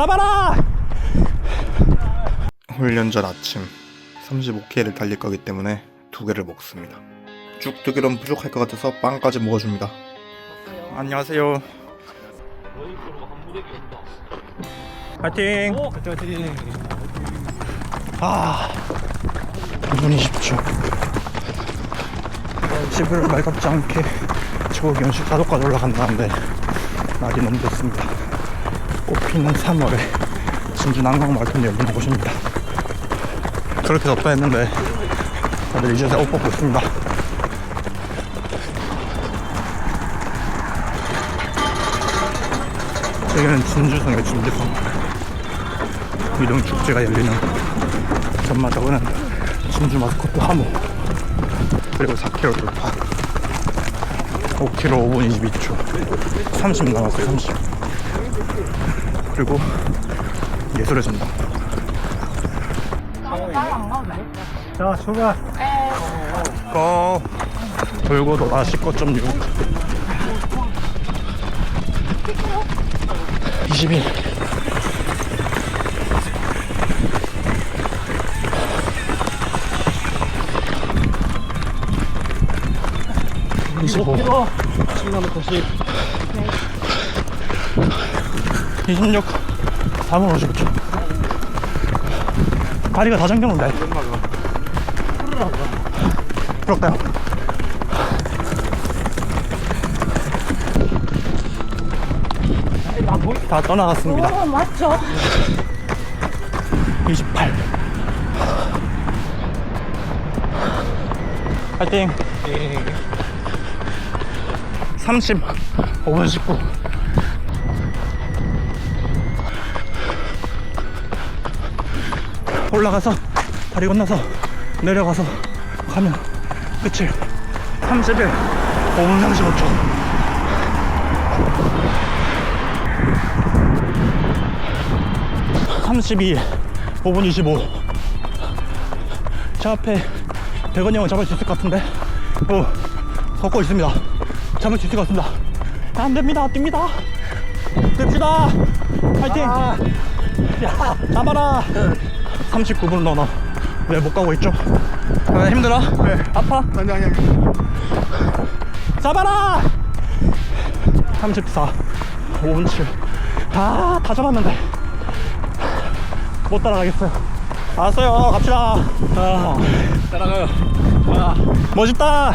잡아라! 훈련 전 아침 35K를 달릴 거기 때문에 두 개를 먹습니다. 쭉두 개로는 부족할 것 같아서 빵까지 먹어줍니다. 안녕하세요. 파이팅! 아, 2분 20초. 집을 말갑지 않게 저기 연식 사도까지 올라간다는데 날이 너무 좋습니다. 꽃피는 3월에 진주 난강 마라톤 열리는 곳입니다. 그렇게 덥다 했는데 다들 이제서 옷 벗고 있습니다. 여기는 진주성이에요, 진주성. 이동 축제가 열리는 전마저거는 진주 마스코트 하모 그리고 4km 돌파 5km 5분 22초 30 남았어요 30 그리고 예술의 전당 자 출발 고. 돌고 돌아 19.6 21 25 26 4분 50초 다리가 다 잠겼는데 부럽다. 다 떠나갔습니다. 어, 맞죠? 28 파이팅. 30 5분 19 올라가서 다리 건너서 내려가서 가면 끝이 31 5분 35초 삼십이 5분 25. 저 앞에 대건이 형을 잡을 수 있을 것 같은데. 어, 걷고 있습니다. 잡을 수 있을 것 같습니다. 안 됩니다. 뜁니다. 뜁시다. 파이팅. 야, 잡아라. 39분 넘어. 왜못 가고 있죠? 아, 힘들어? 네. 아파? 아니 아니 아니 잡아라! 34, 5분 7. 다, 다 잡았는데. 못 따라가겠어요. 알았어요. 갑시다. 아, 따라가요 아, 멋있다.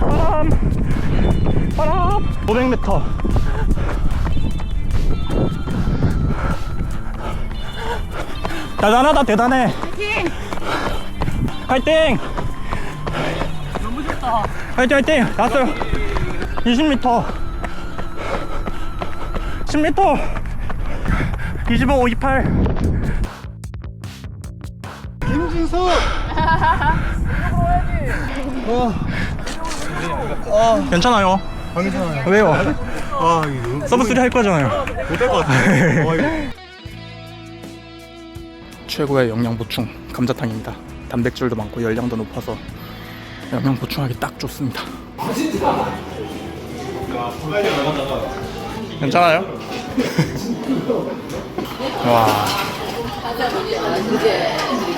바람. 바람. 500m. 대단하다, 대단해. 화이팅! 너무 좋다. 화이팅, 화이팅! 나왔어요. 20m. 10m. 25, 28. 김진수 괜찮아요. 괜찮아요 왜요? 아 이거 서브 3할 거잖아요. 못할 것 같아 어, 이거. 최고의 영양 보충 감자탕입니다. 단백질도 많고 열량도 높아서 영양 보충하기 딱 좋습니다. 괜찮아요? 와.